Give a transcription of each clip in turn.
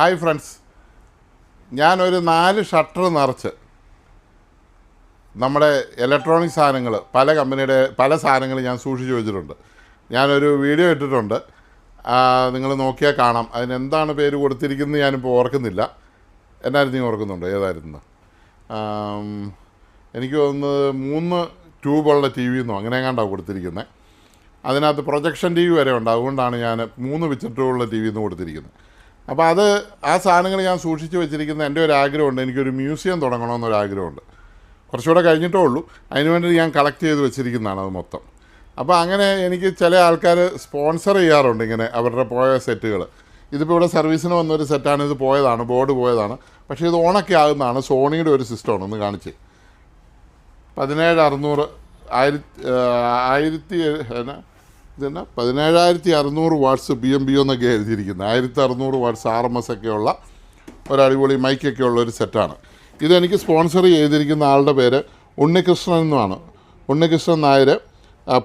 Hi friends. ഞാനൊരു നാല് shutter നിറച്ച് നമ്മുടെ ഇലക്ട്രോണിക് സാധനങ്ങൾ പല കമ്പനിയുടെ പല സാധനങ്ങൾ ഞാൻ സൂക്ഷിച്ചു വെച്ചിട്ടുണ്ട്. ഞാനൊരു വീഡിയോ ഇട്ടിട്ടുണ്ട്. നിങ്ങൾ നോക്കിയാൽ കാണാം. അതിനെന്താണ് പേര് കൊടുത്തിരിക്കുന്നത് ഞാനിപ്പോൾ ഓർക്കുന്നില്ല. എന്നായിരുന്നു നീ ഓർക്കുന്നുണ്ടോ? ഏതായിരുന്നു? എനിക്ക് തോന്നുന്നത് മൂന്ന് ട്യൂബുള്ള ടി വി എന്നോ അങ്ങനെ എങ്ങാണ്ടാണ് കൊടുത്തിരിക്കുന്നത് അതിനകത്ത് പ്രൊജക്ഷൻ ടി വി വരെ ഉണ്ട്. അതുകൊണ്ടാണ് ഞാൻ മൂന്ന് പിക്ചറുള്ള ടി വി എന്ന് കൊടുത്തിരിക്കുന്നത് അപ്പോൾ അത് ആ സാധനങ്ങൾ ഞാൻ സൂക്ഷിച്ച് വെച്ചിരിക്കുന്ന എന്റെ ഒരു ആഗ്രഹമുണ്ട്. എനിക്കൊരു മ്യൂസിയം തുടങ്ങണമെന്നൊരു ആഗ്രഹമുണ്ട്. കുറച്ചുകൂടെ കഴിഞ്ഞിട്ടേ ഉള്ളൂ. അതിനുവേണ്ടി ഞാൻ കളക്ട് ചെയ്ത് വെച്ചിരിക്കുന്നതാണ് അത് മൊത്തം. അപ്പോൾ അങ്ങനെ എനിക്ക് ചില ആൾക്കാർ സ്പോൺസർ ചെയ്യാറുണ്ട് ഇങ്ങനെ അവരുടെ പോയ സെറ്റുകൾ. ഇതിപ്പോൾ ഇവിടെ സർവീസിന് വന്നൊരു സെറ്റാണ് ഇത് പോയതാണ് ബോർഡ് പോയതാണ്. പക്ഷേ ഇത് ഓണൊക്കെ ആകുന്നതാണ് സോണിയുടെ ഒരു സിസ്റ്റമാണ് ഒന്ന് കാണിച്ച്. പതിനേഴ് അറുന്നൂറ് ആയിരത്തി ആയിരത്തി ഇതെന്നാ? പതിനേഴായിരത്തി അറുന്നൂറ് വാട്ട്സ് ബി എം ബി എന്നൊക്കെ എഴുതിയിരിക്കുന്നത്. ആയിരത്തി അറുന്നൂറ് വാട്ട്സ് ആർ എം എസ് ഒക്കെ ഉള്ള ഒരു അടിപൊളി മൈക്കൊക്കെ ഉള്ള ഒരു സെറ്റാണ്. ഇതെനിക്ക് സ്പോൺസർ ചെയ്തിരിക്കുന്ന ആളുടെ പേര് ഉണ്ണികൃഷ്ണൻ എന്നാണ്. ഉണ്ണികൃഷ്ണൻ നായർ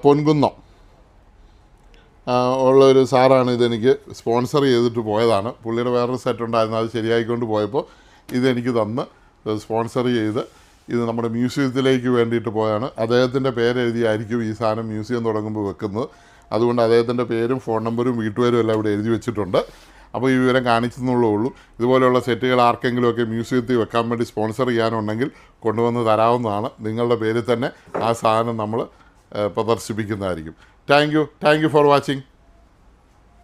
പൊൻകുന്നം ഉള്ള ഒരു സാറാണ് ഇതെനിക്ക് സ്പോൺസർ ചെയ്തിട്ട് പോയതാണ്. പുള്ളിയുടെ വേറൊരു സെറ്റ് ഉണ്ടായിരുന്നു അത് ശരിയായിക്കൊണ്ട് പോയപ്പോൾ ഇതെനിക്ക് തന്ന് സ്പോൺസർ ചെയ്ത് ഇത് നമ്മുടെ മ്യൂസിയത്തിലേക്ക് വേണ്ടിയിട്ട് പോയാണ്. അദ്ദേഹത്തിന്റെ പേരെഴുതിയായിരിക്കും ഈ സാധനം മ്യൂസിയം തുടങ്ങുമ്പോൾ വെക്കുന്നത്. അതുകൊണ്ട് അദ്ദേഹത്തിന്റെ പേരും ഫോൺ നമ്പറും വീട്ടുപേരും എല്ലാം ഇവിടെ എഴുതി വെച്ചിട്ടുണ്ട്. അപ്പോൾ ഈ വിവരം കാണിച്ചെന്നുള്ളേ ഉള്ളൂ. ഇതുപോലെയുള്ള സെറ്റുകൾ ആർക്കെങ്കിലുമൊക്കെ മ്യൂസിയത്തിൽ വെക്കാൻ വേണ്ടി സ്പോൺസർ ചെയ്യാനുണ്ടെങ്കിൽ കൊണ്ടുവന്ന് തരാവുന്നതാണ്. നിങ്ങളുടെ പേരിൽ തന്നെ ആ സാധനം നമ്മൾ പ്രദർശിപ്പിക്കുന്നതായിരിക്കും. Thank you. Thank you for watching.